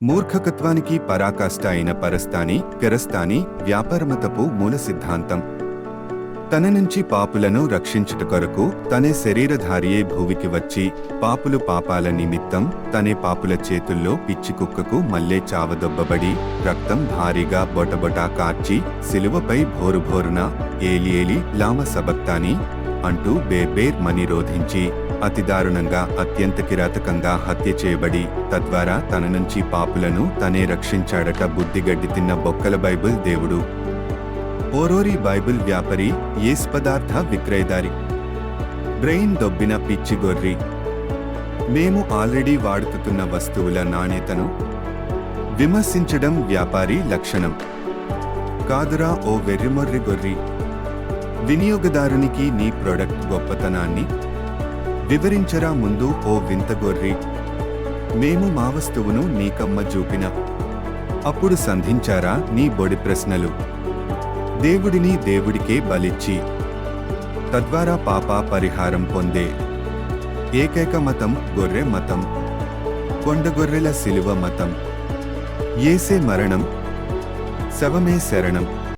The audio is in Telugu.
మూర్ఖకత్వానికి పరాకాష్ట అయిన పరస్థాని కెరస్థాని వ్యాపారమతపు మూల సిద్ధాంతం. తన నుంచి పాపులను రక్షించుట కొరకు తనే శరీరధారియే భూమికి వచ్చి పాపులు పాపాల నిమిత్తం తనే పాపుల చేతుల్లో పిచ్చి కుక్కకు మల్లే చావదొబ్బబడి రక్తం భారీగా బొటబొటా కార్చి శిలువపై భోరుభోరున ఏలి ఏలి లామ సబక్తాని అంటూ బేబేర్ మని రోధించి అతి దారుణంగా అత్యంత కిరాతకంగా హత్య చేయబడి తద్వారా తన నుంచి పాపులను తనే రక్షించాడట బుద్ధిగడ్డి తిన్న బొక్కల బైబిల్ దేవుడు. ఓరోరి బైబిల్ వ్యాపారి ఏస్ పదార్థ విక్రయదారి. బ్రెయిన్ దొబ్బిన పిచ్చి గొర్రి. మేము ఆల్రెడీ వాడుతున్న వస్తువుల నాణ్యతను విమర్శించడం వ్యాపారి లక్షణం. కాదురా ఓ వెర్రిమొర్రి గొర్రి. వినియోగదారునికి నీ ప్రొడక్ట్ గొప్పతనాన్ని వివరించరా ముందు ఓ వింత గొర్రి మేము మా వస్తువును నీకమ్మ చూపిన. అప్పుడు సంధించారా నీ బొడి ప్రశ్నలు. దేవుడిని దేవుడికే బలిచ్చి తద్వారా పాప పరిహారం పొందే. ఏకైక మతం గొర్రె మతం కొండగొర్రెల శిలువ మతం. ఏసే మరణం శవమే శరణం.